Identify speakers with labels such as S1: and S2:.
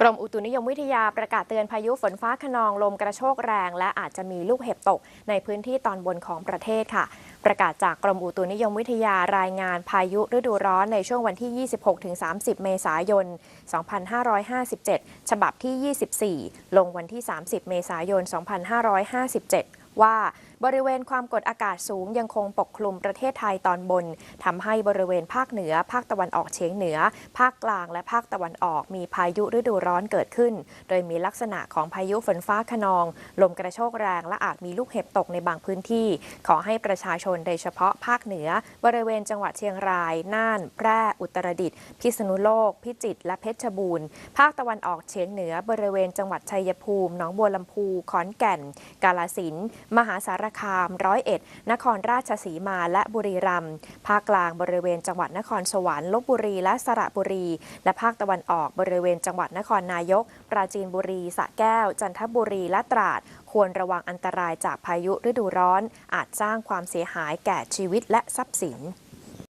S1: กรมอุตุนิยมวิทยาประกาศเตือนพายุฝนฟ้าขนองลมกระโชกแรง และอาจจะมีลูกเห็บตกในพื้นที่ตอนบนของประเทศค่ะ ประกาศจากกรมอุตุนิยมวิทยารายงานพายุฤดูร้อนในช่วงวันที่ 26-30 เมษายน 2557 ฉบับที่ 24 ลงวันที่ 30 เมษายน 2557 ว่า บริเวณความกดอากาศสูงยังคงปกคลุมประเทศไทยตอนบนทำให้บริเวณภาคเหนือ ภาคตะวันออกเฉียงเหนือ ภาคกลางและภาคตะวันออกมีพายุฤดูร้อนเกิดขึ้น โดยมีลักษณะของพายุฝนฟ้าขนอง ลมกระโชกแรงและอาจมีลูกเห็บตกในบางพื้นที่ ขอให้ประชาชนโดยเฉพาะภาคเหนือ บริเวณจังหวัดเชียงราย น่าน แพร่ อุตรดิตถ์ พิษณุโลก พิจิตร และเพชรบูรณ์ ภาคตะวันออกเฉียงเหนือ บริเวณจังหวัดชัยภูมิ หนองบัวลำพู ขอนแก่น กาฬสินธุ์ มหาสารคามร้อยเอ็ด นครราชสีมาและบุรีรัมย์ภาคกลางบริเวณจังหวัดนครสวรรค์ลบบุรีและสระบุรี และภาคตะวันออกบริเวณจังหวัดนครนายก ปราจีนบุรีสระแก้ว จันทบุรีและตราด ควรระวังอันตรายจากพายุฤดูร้อน อาจสร้างความเสียหายแก่ชีวิตและทรัพย์สิน